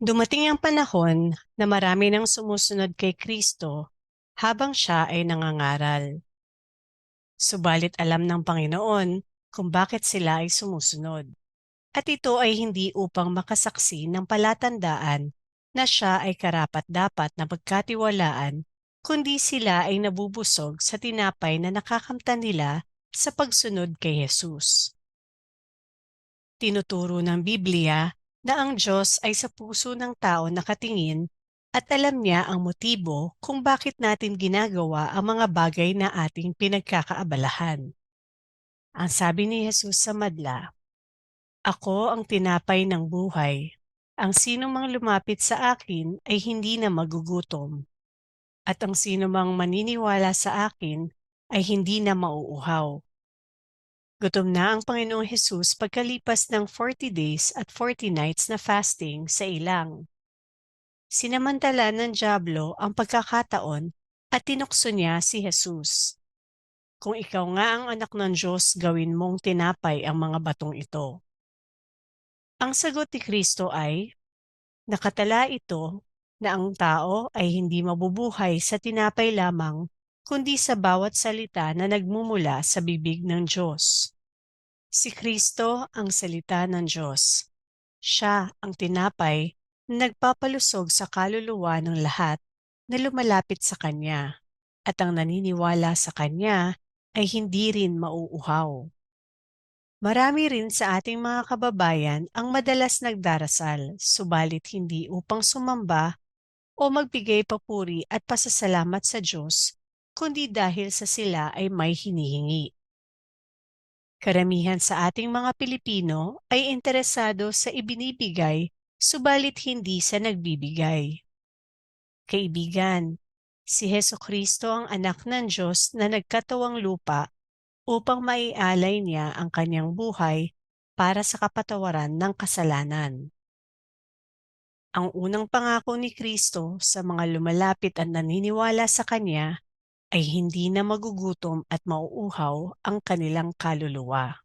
Dumating ang panahon na marami nang sumusunod kay Kristo habang siya ay nangangaral. Subalit alam ng Panginoon kung bakit sila ay sumusunod. At ito ay hindi upang makasaksi ng palatandaan na siya ay karapat-dapat na pagkatiwalaan, kundi sila ay nabubusog sa tinapay na nakakamtan nila sa pagsunod kay Jesus. Tinuturo ng Biblia na ang Diyos ay sa puso ng tao nakatingin at alam niya ang motibo kung bakit natin ginagawa ang mga bagay na ating pinagkakaabalahan. Ang sabi ni Jesus sa madla, Ako ang tinapay ng buhay. Ang sino mang lumapit sa akin ay hindi na magugutom. At ang sino mang maniniwala sa akin ay hindi na mauuhaw. Gutom na ang Panginoong Hesus pagkalipas ng 40 days at 40 nights na fasting sa ilang. Sinamantala ng Diablo ang pagkakataon at tinukso niya si Jesus. Kung ikaw nga ang anak ng Diyos, gawin mong tinapay ang mga batong ito. Ang sagot ni Kristo ay, nakatala ito na ang tao ay hindi mabubuhay sa tinapay lamang kundi sa bawat salita na nagmumula sa bibig ng Diyos. Si Kristo ang salita ng Diyos. Siya ang tinapay na nagpapalusog sa kaluluwa ng lahat na lumalapit sa Kanya at ang naniniwala sa Kanya ay hindi rin mauuhaw. Marami rin sa ating mga kababayan ang madalas nagdarasal, subalit hindi upang sumamba o magbigay papuri at pasasalamat sa Diyos, kundi dahil sa sila ay may hinihingi. Karamihan sa ating mga Pilipino ay interesado sa ibinibigay, subalit hindi sa nagbibigay. Kaibigan, si Heso Kristo ang anak ng Diyos na nagkatawang lupa upang maialay niya ang kanyang buhay para sa kapatawaran ng kasalanan. Ang unang pangako ni Kristo sa mga lumalapit at naniniwala sa Kanya ay hindi na magugutom at mauuhaw ang kanilang kaluluwa.